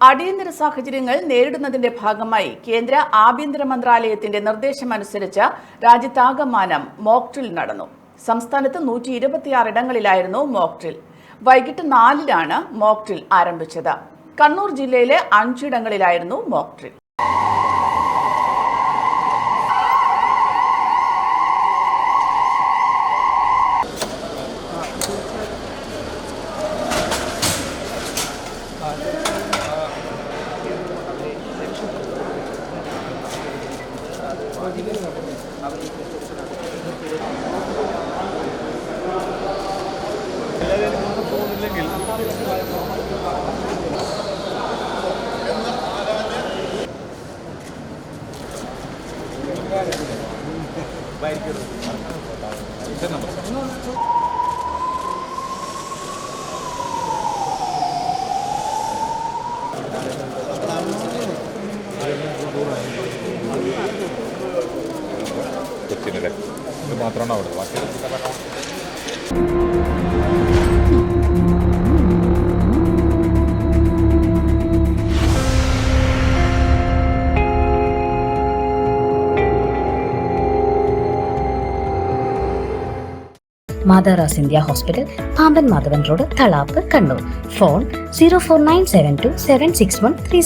അടിയന്തര സാഹചര്യങ്ങൾ നേരിടുന്നതിന്റെ ഭാഗമായി കേന്ദ്ര ആഭ്യന്തര മന്ത്രാലയത്തിന്റെ നിർദ്ദേശമനുസരിച്ച് രാജ്യത്താകമാനം മോക്ട്രിൽ നടന്നു. സംസ്ഥാനത്ത് നൂറ്റി ഇരുപത്തിയാറ് ഇടങ്ങളിലായിരുന്നു മോക്ട്രിൽ വൈകിട്ട് നാലിലാണ് മോക്ട്രിൽ ആരംഭിച്ചത്. കണ്ണൂർ ജില്ലയിലെ അഞ്ചിടങ്ങളിലായിരുന്നു മോക്ട്രിൽ എല്ലാവരും പോകുന്നില്ലെങ്കിൽ നമസ്കാരം Gracias. കൊച്ചിനല്ലേ ഇത് മാത്രമാണ് അവിടെ. ബാക്കി മാതാറാസ് India hospital Pamban Madhavan road Thalap Kannur phone zero four nine seven two seven six one three